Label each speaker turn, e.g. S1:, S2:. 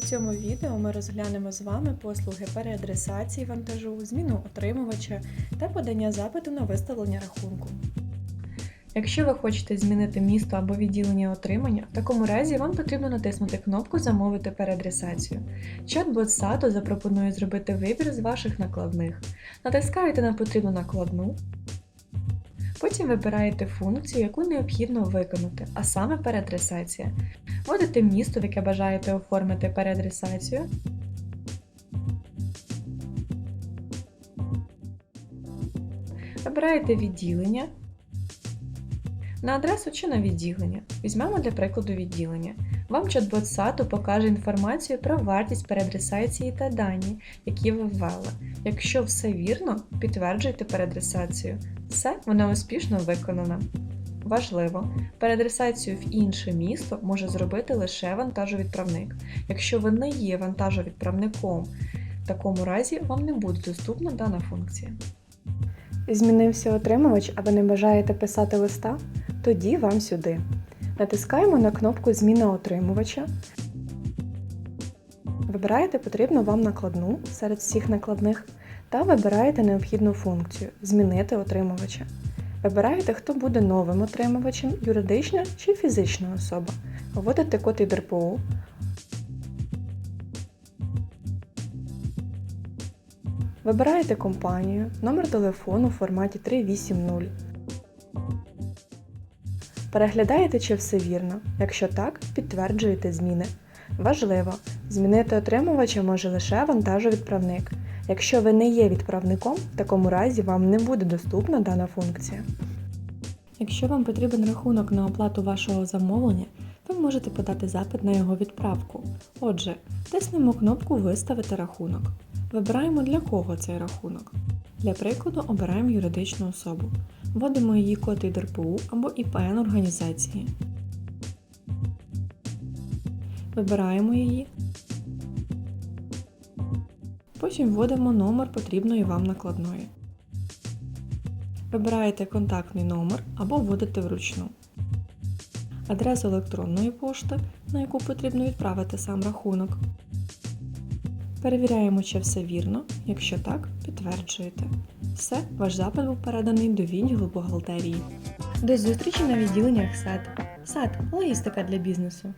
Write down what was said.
S1: цьому відео ми розглянемо з вами послуги переадресації вантажу, зміну отримувача та подання запиту на виставлення рахунку. Якщо ви хочете змінити місто або відділення отримання, в такому разі вам потрібно натиснути кнопку Замовити переадресацію. Чат-бот SATO запропонує зробити вибір з ваших накладних. Натискаєте на потрібну накладну. Потім вибираєте функцію, яку необхідно виконати, а саме переадресація. Вводите місто, в яке бажаєте оформити переадресацію. Вибираєте відділення на адресу чи на відділення. Візьмемо для прикладу відділення. Вам чат-бот SATO покаже інформацію про вартість переадресації та дані, які ви ввели. Якщо все вірно, підтверджуйте переадресацію. Все, вона успішно виконана. Важливо, переадресацію в інше місто може зробити лише вантажовідправник. Якщо ви не є вантажовідправником, в такому разі вам не буде доступна дана функція. Змінився отримувач, а ви не бажаєте писати листа? Тоді вам сюди. Натискаємо на кнопку Зміна отримувача. Вибираєте потрібну вам накладну серед всіх накладних та вибираєте необхідну функцію Змінити отримувача. Вибираєте, хто буде новим отримувачем, юридична чи фізична особа. Вводите код ІДРПУ. Вибираєте компанію, номер телефону в форматі 380. Переглядаєте, чи все вірно. Якщо так, підтверджуєте зміни. Важливо, змінити отримувача може лише вантажовідправник. Якщо ви не є відправником, в такому разі вам не буде доступна дана функція. Якщо вам потрібен рахунок на оплату вашого замовлення, ви можете подати запит на його відправку. Отже, тиснемо кнопку Виставити рахунок. Вибираємо для кого цей рахунок. Для прикладу обираємо юридичну особу. Вводимо її код від або ІПН організації. Вибираємо її. Потім вводимо номер потрібної вам накладної. Вибираєте контактний номер або вводите вручну. Адресу електронної пошти, на яку потрібно відправити сам рахунок. Перевіряємо, чи все вірно. Якщо так, підтверджуєте. Все, ваш запит був переданий до відділу бухгалтерії. До зустрічі на відділеннях САД. САД логістика для бізнесу.